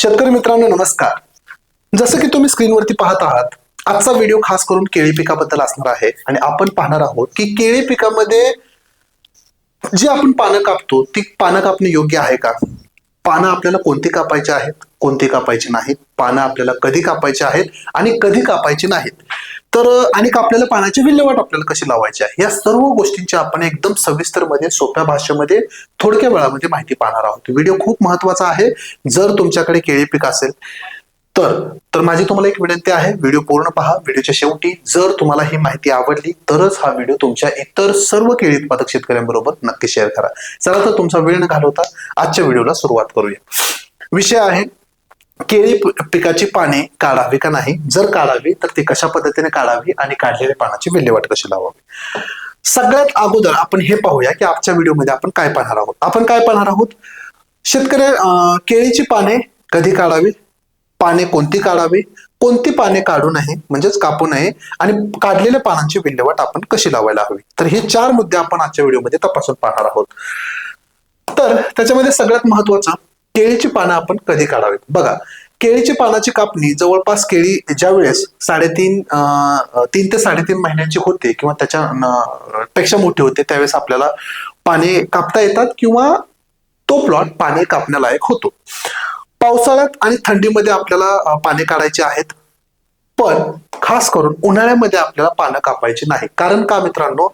शेतकरी मित्रांनो नमस्कार. जसं की तुम्ही स्क्रीनवरती पाहत आहात आजचा व्हिडिओ खास करून केळी पिकाबद्दल असणार आहे आणि आपण पाहणार आहोत की केळी पिकामध्ये जी आपण पानं कापतो ती पानं कापणे योग्य आहे का? पानं आपल्याला कोणती कापायची आहेत कोणती कापायची नाहीत? पानं आपल्याला कधी कापायची आहेत आणि कधी कापायची नाहीत? तर आणि आपल्याला पाण्याची विल्हेवाट आपल्याला कशी लावायची आहे? या सर्व गोष्टींची आपण एकदम सविस्तरमध्ये सोप्या भाषेमध्ये थोडक्या वेळामध्ये माहिती पाहणार आहोत. व्हिडिओ खूप महत्त्वाचा आहे. जर तुमच्याकडे केळी पीक असेल तर तर माझी तुम्हाला एक विनंती आहे. व्हिडिओ पूर्ण पहा. व्हिडिओच्या शेवटी जर तुम्हाला ही माहिती आवडली तरच हा व्हिडिओ तुमच्या इतर सर्व केळी उत्पादक शेतकऱ्यांबरोबर नक्की शेअर करा. चला तर तुमचा वेळ न घालवता आजच्या व्हिडिओला सुरुवात करूया. विषय आहे केळी पिकाची पाने काढावी का नाही? जर काढावी तर ती कशा पद्धतीने काढावी आणि काढलेल्या पानाची विल्हेवाट कशी लावावी? सगळ्यात अगोदर आपण हे पाहूया की आजच्या व्हिडिओमध्ये आपण काय पाहणार आहोत. आपण काय पाहणार आहोत? शेतकरी अं, केळीची पाने कधी काढावी? पाने कोणती काढावी? कोणती पाने काढू नये म्हणजेच कापू नये आणि काढलेल्या पानांची विल्हेवाट आपण कशी लावायला हवी? तर हे चार मुद्दे आपण आजच्या व्हिडिओमध्ये तपासून पाहणार आहोत. तर त्याच्यामध्ये सगळ्यात महत्वाचं केळीची पानं आपण कधी काढावीत? बघा केळीची पानाची कापणी जवळपास केळी ज्या वेळेस साडेतीन अं, तीन ते साडेतीन महिन्यांची होते किंवा त्याच्या पेक्षा मोठी होते त्यावेळेस आपल्याला पाने कापता येतात किंवा तो प्लॉट पाने कापण्यालायक होतो. पावसाळ्यात आणि थंडीमध्ये आपल्याला पाने काढायचे आहेत. पण खास करून उन्हाळ्यामध्ये आपल्याला पानं कापायची नाही. कारण का मित्रांनो?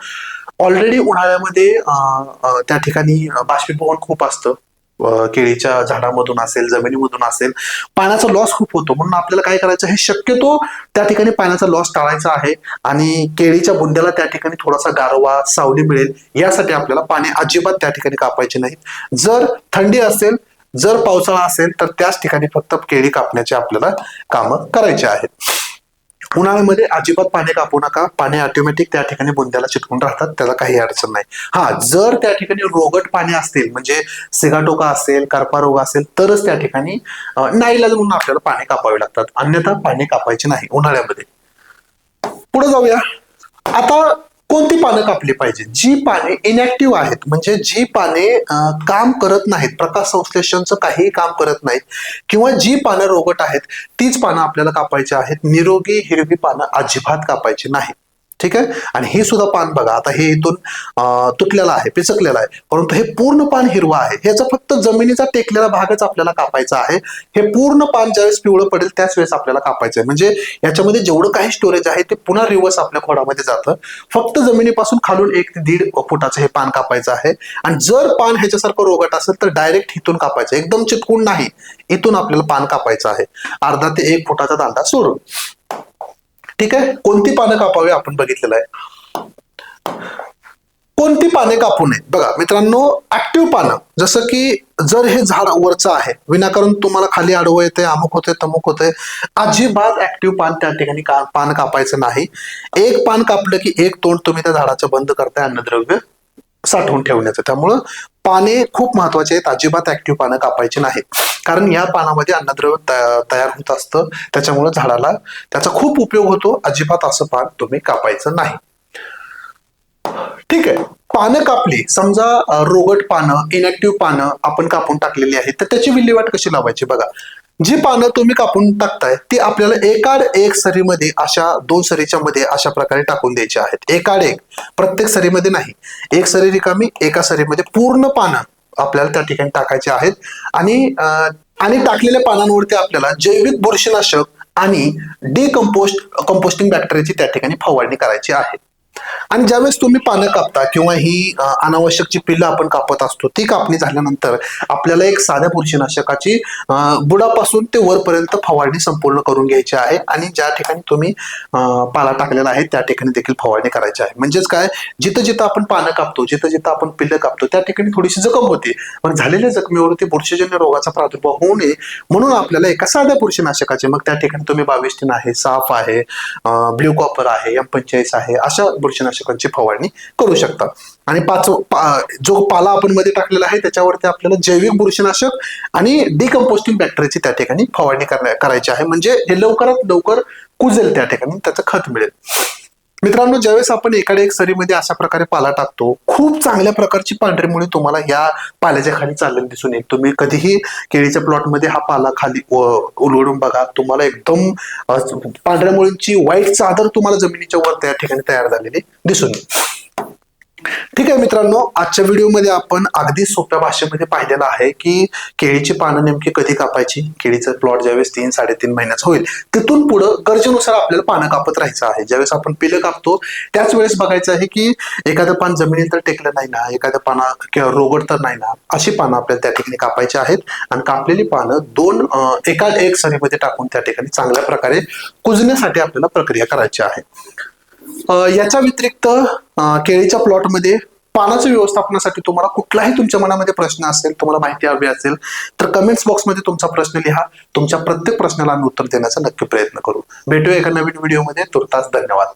ऑलरेडी उन्हाळ्यामध्ये अं, त्या ठिकाणी बाष्पीभवन खूप असतं. केळीच्या झाडामधून असेल जमिनीमधून असेल पाण्याचा लॉस खूप होतो. म्हणून आपल्याला काय करायचं हे शक्यतो त्या ठिकाणी पाण्याचा लॉस टाळायचा आहे आणि केळीच्या बुंद्याला त्या ठिकाणी थोडासा गारवा सावली मिळेल यासाठी आपल्याला पाणी अजिबात त्या ठिकाणी कापायचे नाहीत. जर थंडी असेल जर पावसाळा असेल तर त्याच ठिकाणी फक्त केळी कापण्याचे आपल्याला कामं करायचे आहेत. उन्हाळ्यामध्ये अजिबात पाणी कापू नका. पाणी ऑटोमॅटिक त्या ठिकाणी बुंद्याला चिटकून राहतात. त्याला काही अडचण नाही. हा जर त्या ठिकाणी रोगट पाणी असतील म्हणजे सिगाटोका असेल कार्पा रोग असेल तरच त्या ठिकाणी नाईलाज म्हणून आपल्याला पाणी कापावे लागतात. अन्यथा पाणी कापायचे नाही उन्हाळ्यामध्ये. पुढे जाऊया. आता कोणती पानं कापली पाहिजे? जी पाने इनॅक्टिव्ह आहेत म्हणजे जी पाने काम करत नाहीत प्रकाश संश्लेषणचं काहीही काम करत नाहीत किंवा जी पानं रोगट आहेत तीच पानं आपल्याला कापायची आहेत. निरोगी हिरवी पानं अजिबात कापायची नाहीत. ठीक आहे? आणि हे सुद्धा पान बघा. आता हे इथून तुटलेलं आहे पिचकलेलं आहे. परंतु हे पूर्ण पान हिरवं आहे. ह्याचा फक्त जमिनीचा टेकलेला भागच आपल्याला कापायचा आहे. हे पूर्ण पान ज्यावेळेस पिवळं पडेल त्याच वेळेस आपल्याला कापायचं आहे म्हणजे याच्यामध्ये जेवढं काही स्टोरेज आहे ते पुन्हा रिवर्स आपल्या खोडामध्ये जातं. फक्त जमिनीपासून खालून एक ते दीड फुटाचं हे पान कापायचं आहे. आणि जर पान ह्याच्यासारखं रोगट असेल तर डायरेक्ट इथून कापायचं. एकदम चिटकून नाही. इथून आपल्याला पान कापायचं आहे. अर्धा ते एक फुटाचा दांडा सोडून. ठीक आहे? कोणती पानं कापावी आपण बघितलेलं आहे? कोणती पाने कापू नये? बघा मित्रांनो ऍक्टिव्ह पानं. जसं की जर हे झाड वरचं आहे विनाकारण तुम्हाला खाली आडवं येते अमुक होते तमुक होते अजिबात ऍक्टिव्ह पान त्या ठिकाणी का पान कापायचं नाही. एक पान कापलं की एक तोंड तुम्ही त्या झाडाचं बंद करताय अन्नद्रव्य. साठवून ठेवण्याचं. त्यामुळं पाने खूप महत्त्वाचे आहेत. अजिबात ऍक्टिव्ह पानं कापायची नाहीत. कारण या पानामध्ये अन्नद्रव्य तयार होत असतं. त्याच्यामुळे झाडाला त्याचा खूप उपयोग होतो. अजिबात असं पान तुम्ही कापायचं नाही. ठीक आहे. पानं कापली. समजा रोगट पानं इनॅक्टिव्ह पानं आपण कापून टाकलेली आहेत तर त्याची विल्हेवाट कशी लावायची बघा. जी पानं तुम्ही कापून टाकताय ती आपल्याला एकाड एक सरीमध्ये अशा दोन सरीच्या मध्ये अशा प्रकारे टाकून द्यायची आहेत. एकाड एक. प्रत्येक सरीमध्ये नाही. एक सरी रिकामी एका सरीमध्ये पूर्ण पानं आपल्याला त्या ठिकाणी टाकायचे आहेत. आणि आणि टाकलेल्या पानांवरती आपल्याला जैविक बुरशीनाशक आणि डिकम्पोस्ट कंपोस्टिंग बॅक्टेरियाची त्या ठिकाणी फवारणी करायची आहे. आणि ज्यावेळेस तुम्ही पानं कापता किंवा ही अनावश्यक जी पिल्लं आपण कापत असतो ती कापणी झाल्यानंतर आपल्याला एक साध्या बुरशीनाशकाची बुडापासून ते वरपर्यंत फवारणी संपूर्ण करून घ्यायची आहे आणि ज्या ठिकाणी तुम्ही पाला टाकलेला आहे त्या ठिकाणी देखील फवारणी करायची आहे. म्हणजेच काय? जिथं जिथं आपण पानं कापतो जिथं जिथं आपण पिल्लं कापतो त्या ठिकाणी थोडीशी जखम होते. पण झालेल्या जखमेवरती बुरशीजन्य रोगाचा प्रादुर्भाव होऊ नये म्हणून आपल्याला एका साध्या बुरशीनाशकाचे मग त्या ठिकाणी तुम्ही बाविस्टीन आहे साफ आहे ब्ल्यू कॉपर आहे एम पंचेचाळीस आहे अशा बुरशीनाशकांची फवारणी करू शकता आणि पाच पा- जो पाला आपण मध्ये टाकलेला आहे त्याच्यावरती आपल्याला जैविक बुरशीनाशक आणि डिकम्पोस्टिंग बॅक्टेरियाची त्या ठिकाणी फवारणी करण्या- करायची आहे. म्हणजे हे लवकरात लवकर कुजेल त्या ठिकाणी त्याचं खत मिळेल. मित्रांनो ज्यावेळेस आपण एखाद्या एक सरीमध्ये अशा प्रकारे पाला टाकतो खूप चांगल्या प्रकारची पांढरी मुळे तुम्हाला या पाल्याच्या खाली चाललेली दिसून येईल. तुम्ही कधीही केळीच्या प्लॉटमध्ये हा पाला खाली उलगडून बघा. तुम्हाला एकदम पांढऱ्या मुळींची वाईट चादर तुम्हाला जमिनीच्या वर त्या ठिकाणी तयार झालेली दिसून येईल. ठीक आहे मित्रांनो आजच्या व्हिडिओमध्ये आपण अगदी सोप्या भाषेमध्ये पाहिलेलं आहे की केळीची पानं नेमकी कधी कापायची? केळीचं प्लॉट ज्यावेळेस तीन साडेतीन महिन्याचं होईल तिथून पुढं गरजेनुसार आपल्याला पानं कापत राहायचं आहे. ज्यावेळेस आपण पिलं कापतो त्याच वेळेस बघायचं आहे की एखादं पान जमिनीत तर टेकलं नाही ना एखादं पाना किंवा रोगड तर नाही ना अशी पानं आपल्याला त्या ठिकाणी कापायची आहेत. आणि कापलेली पानं दोन एका एक सरीमध्ये टाकून त्या ठिकाणी चांगल्या प्रकारे कुजण्यासाठी आपल्याला प्रक्रिया करायची आहे. याच्या व्यतिरिक्त केळीच्या प्लॉटमध्ये पानाच्या व्यवस्थापनासाठी तुम्हाला कुठलाही तुमच्या मनामध्ये प्रश्न असेल तुम्हाला माहिती हवी असेल तर कमेंट्स बॉक्समध्ये तुमचा प्रश्न लिहा. तुमच्या प्रत्येक प्रश्नाला आम्ही उत्तर देण्याचा नक्की प्रयत्न करू. भेटूया एका नवीन व्हिडिओमध्ये तुर्तास धन्यवाद.